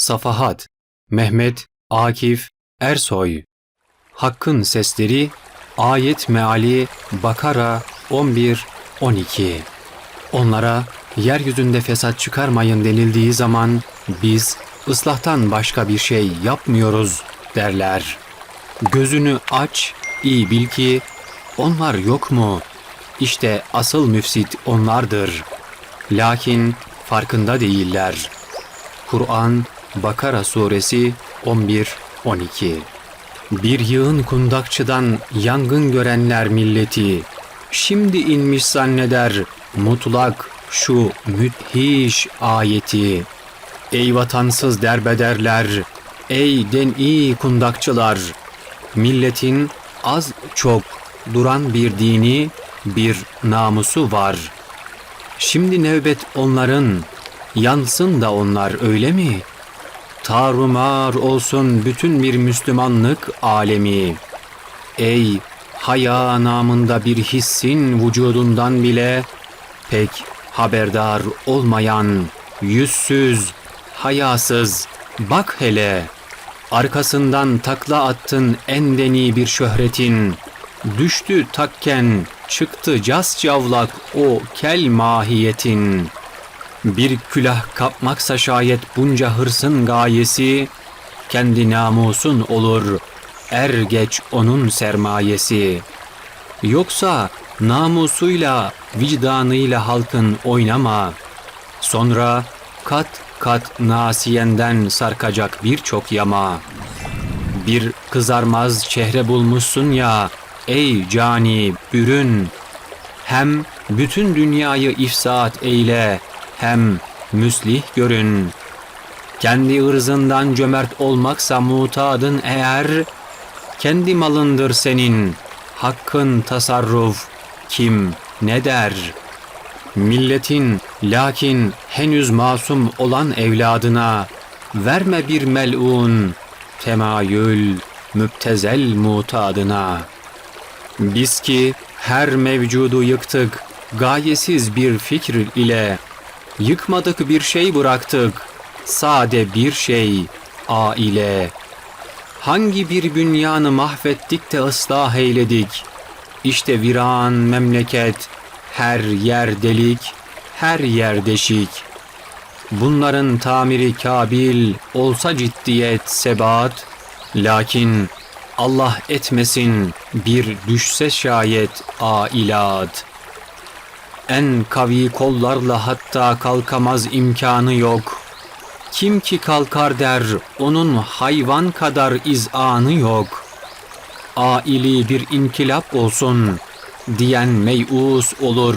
Safahat Mehmet Akif Ersoy Hakkın Sesleri Ayet Meali Bakara 11 12 Onlara yeryüzünde fesat çıkarmayın denildiği zaman biz ıslahtan başka bir şey yapmıyoruz derler. Gözünü aç, iyi bil ki onlar yok mu? İşte asıl müfsit onlardır. Lakin farkında değiller. Kur'an Bakara suresi 11-12 Bir yığın kundakçıdan yangın görenler milleti, şimdi inmiş zanneder mutlak şu müthiş ayeti. Ey vatansız derbederler, ey den'i kundakçılar, milletin az çok duran bir dini, bir namusu var. Şimdi nöbet onların, yansın da onlar öyle mi? Tarumar olsun bütün bir Müslümanlık alemi. Ey haya namında bir hissin vücudundan bile pek haberdar olmayan, yüzsüz, hayasız, bak hele, arkasından takla attın en deni bir şöhretin, düştü takken, çıktı cas cavlak o kel mahiyetin. Bir külah kapmaksa şayet bunca hırsın gayesi, kendi namusun olur, er geç onun sermayesi. Yoksa namusuyla, vicdanıyla halkın oynama. Sonra kat kat nasiyenden sarkacak birçok yama. Bir kızarmaz çehre bulmuşsun ya, ey cani bürün. Hem bütün dünyayı ifsat eyle, hem müslih görün. Kendi ırzından cömert olmaksa mutadın eğer, kendi malındır senin, hakkın tasarruf, kim ne der? Milletin lakin henüz masum olan evladına verme bir melun, temayül, müptezel mutadına. Biz ki her mevcudu yıktık, gayesiz bir fikir ile, yıkmadık bir şey bıraktık, sade bir şey, aile. Hangi bir bünyanı mahvettik de ıslah eyledik, işte viran memleket, her yer delik, her yer deşik. Bunların tamiri kabil olsa ciddiyet, sebat, lakin Allah etmesin bir düşse şayet ailat. En kavi kollarla hatta kalkamaz imkanı yok. Kim ki kalkar der, onun hayvan kadar izanı yok. Aili bir inkılap olsun, diyen meyus olur.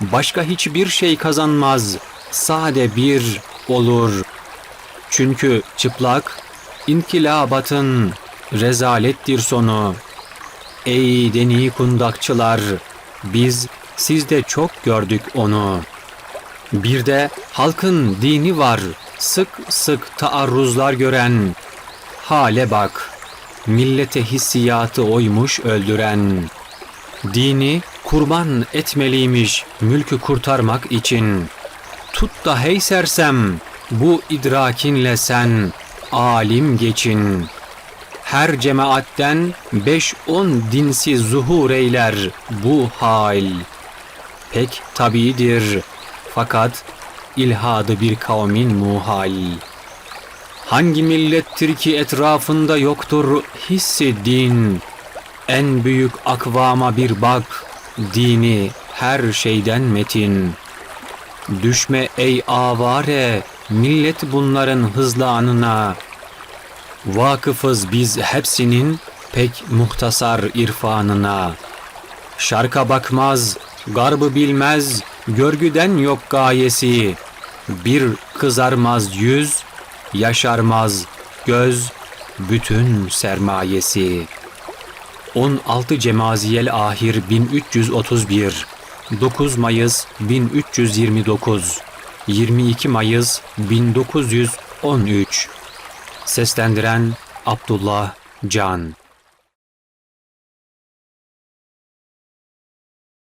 Başka hiçbir şey kazanmaz, sade bir olur. Çünkü çıplak, inkilabatın rezalettir sonu. Ey deni kundakçılar, biz sizde çok gördük onu. Bir de halkın dini var, sık sık taarruzlar gören. Hale bak, millete hissiyatı oymuş öldüren. Dini kurban etmeliymiş mülkü kurtarmak için. Tut da hey sersem, bu idrakinle sen alim geçin. Her cemaatten beş on dinsi zuhur eyler bu hal. Pek tabidir fakat ilhadı bir kavmin muhal. Hangi millettir ki etrafında yoktur hissi din? En büyük akvama bir bak, dini her şeyden metin. Düşme ey avare, millet bunların hızlanına. Vakıfız biz hepsinin pek muhtasar irfanına. Şarka bakmaz, garbı bilmez, görgüden yok gayesi. Bir kızarmaz yüz, yaşarmaz göz, bütün sermayesi. 16 Cemaziyel Ahir 1331 9 Mayıs 1329 22 Mayıs 1913 Seslendiren Abdullah Can